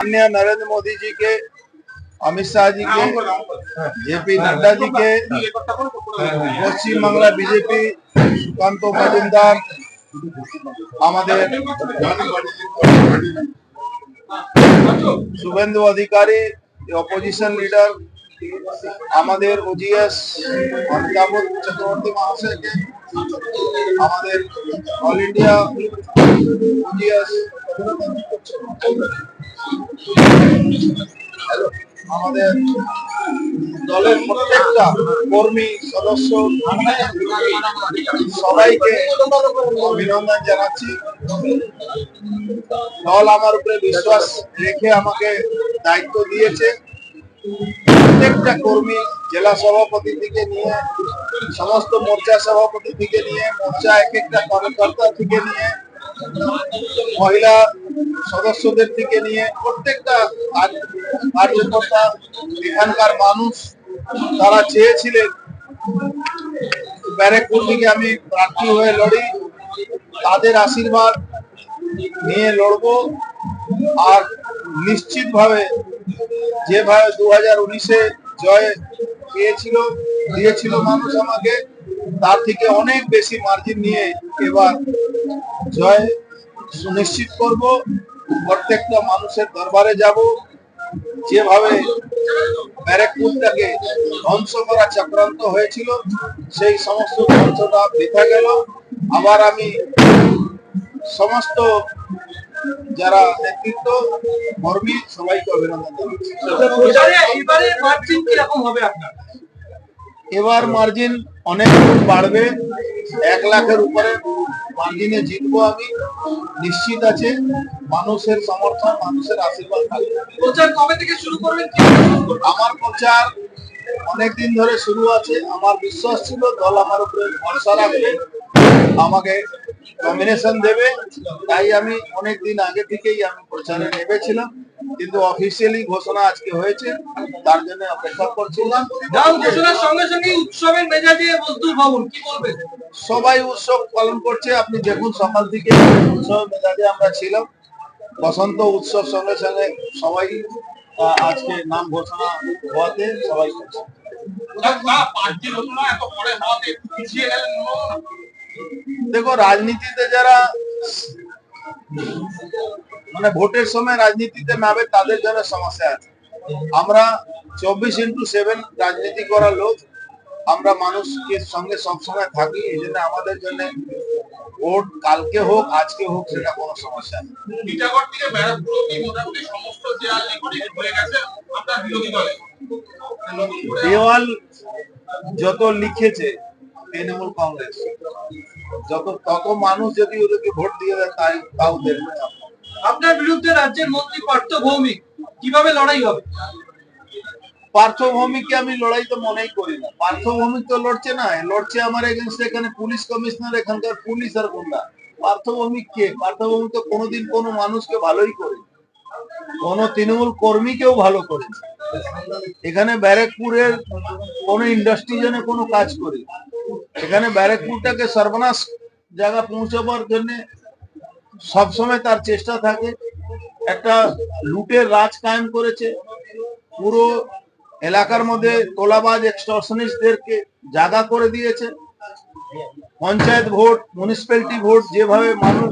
माननीय नरेंद्र मोदी जी के अमित शाह जी के जेपी नड्डा जी के পশ্চিম বাংলা বিজেপি সুকান্ত মজুমদার আমাদের শুভেন্দু অধিকারী অপোজিশন লিডার আমাদের ওজিএস অমিতাভ চক্রবর্তী মহাশয়কে আমাদের অল ইন্ডিয়া ওজিএস আমাদের দলের প্রত্যেকটা কর্মী, সদস্য, সবাইকে অভিনন্দন জানাচ্ছি। দল আমার উপরে বিশ্বাস রেখে আমাকে দায়িত্ব দিয়েছে। প্রত্যেকটা কর্মী, জেলা সভাপতি থেকে নিয়ে, সমস্ত মোর্চা সভাপতি থেকে নিয়ে, মোর্চা এক একটা কার্যকর্তা থেকে নিয়ে, মহিলা সদস্যদের থেকে নিয়ে প্রত্যেকটা কার্য- কার্যকর্তা, এখানকার মানুষ তারা চেয়েছিলেন ব্যারেকপুর থেকে আমি প্রার্থী হয়ে লড়ি, তাদের আশীর্বাদ নিয়ে লড়বো আর নিশ্চিতভাবে যেভাবে দু হাজার উনিশে জয় পেয়েছিল, দিয়েছিল মানুষ আমাকে, তার থেকে অনেক বেশি মার্জিন নিয়ে এবার জয় সুনিশ্চিত করব প্রত্যেকটা মানুষের দরবারে যাব। যেভাবে ব্যারেকপুরটাকে ধ্বংস করা চক্রান্ত হয়েছিল সেই সমস্ত ধ্বংসটা বৃথা গেল। আবার আমি সমস্ত যারা নেতৃত্ব কর্মী সবাইকে অভিনন্দন জানাচ্ছি। এবারে মার্জিন কীরকম হবে আপনার? এবার মার্জিন অনেক বাড়বে এক লাখের উপরে। মার্জিনে জিতবো আমি নিশ্চিত আছে মানুষের সমর্থন মানুষের আশীর্বাদ থাকবে। প্রচার কবে থেকে শুরু করবেন? আমার প্রচার অনেক দিন ধরে শুরু আছে। আমার বিশ্বাস ছিল দল আমার উপরে ভরসা রাখবে আমাকে নমিনেশন দেবে। তাই আমি অনেক দিন আগে থেকেই আমি প্রচারে নেমেছিলাম। কিন্তু অফিসিয়ালি ঘোষণা আজকে হয়েছে তার জন্য অপেক্ষা করছিলাম। নাম ঘোষণার সঙ্গে সঙ্গে উৎসবের মেজাজে মজদুর ভবন কি বলবেন? সবাই উৎসব পালন করছে আপনি দেখুন সকাল থেকে উৎসব মেজাজে আমরা ছিলাম। বসন্ত উৎসব সঙ্গে সঙ্গে সবাই আজকে নাম ঘোষণা হওয়াতে সবাই দেখো রাজনীতিতে যারা মানে ভোটের সময় রাজনীতিতে নামে তাদের জন্য সমস্যা আছে। আমরা চব্বিশ ইন্টু সেভেন রাজনীতি করা লোক আমরা মানুষকে সঙ্গে সবসময় থাকি এই জন্য আমাদের জন্য ভোট কালকে হোক আজকে হোক সেটা কোনো সমস্যা নেই। টিটাগড় থেকে ব্যারাকপুর অব্দি মোটামুটি সমস্ত দেয়াল রেকর্ডিং গেছে আপনার বিরোধী দলে? দেওয়াল যত লিখেছে তৃণমূল কংগ্রেস যত তত মানুষ যদি ওদেরকে ভোট দিয়ে দেয় তাই তাও দেখবে না। আপনার বিরুদ্ধে রাজ্যের মন্ত্রী পার্থ ভৌমিক কীভাবে লড়াই হবে? পার্থভৌমিককে আমি লড়াই তো মনেই করি না। পার্থভৌমিক তো লড়ছে না, লড়ছে আমার এগেনস্ট এখানে পুলিশ কমিশনার এখানকার পুলিশ আর গুন্ডা। পার্থভৌমিক কে? পার্থভৌমিক তো কোনোদিন কোনো মানুষকে ভালোই করে কোন তৃণমূল কর্মীকেও ভালো করেছে এখানে ব্যারেকপুরের কোন ইন্ডাস্ট্রি জন্য কোনো কাজ করে। এখানে ব্যারেকপুরটাকে সর্বনাশ জায়গা পৌঁছাবার জন্য সবসময় তার চেষ্টা থাকে। একটা লুটের রাজ কায়েম করেছে। পুরো এলাকার মধ্যে তোলাবাজ এক্সটর্শনিস্টদেরকে জাগা করে দিয়েছে। পঞ্চায়েত ভোট মিউনিসিপ্যালিটি ভোট, যেভাবে মানুষ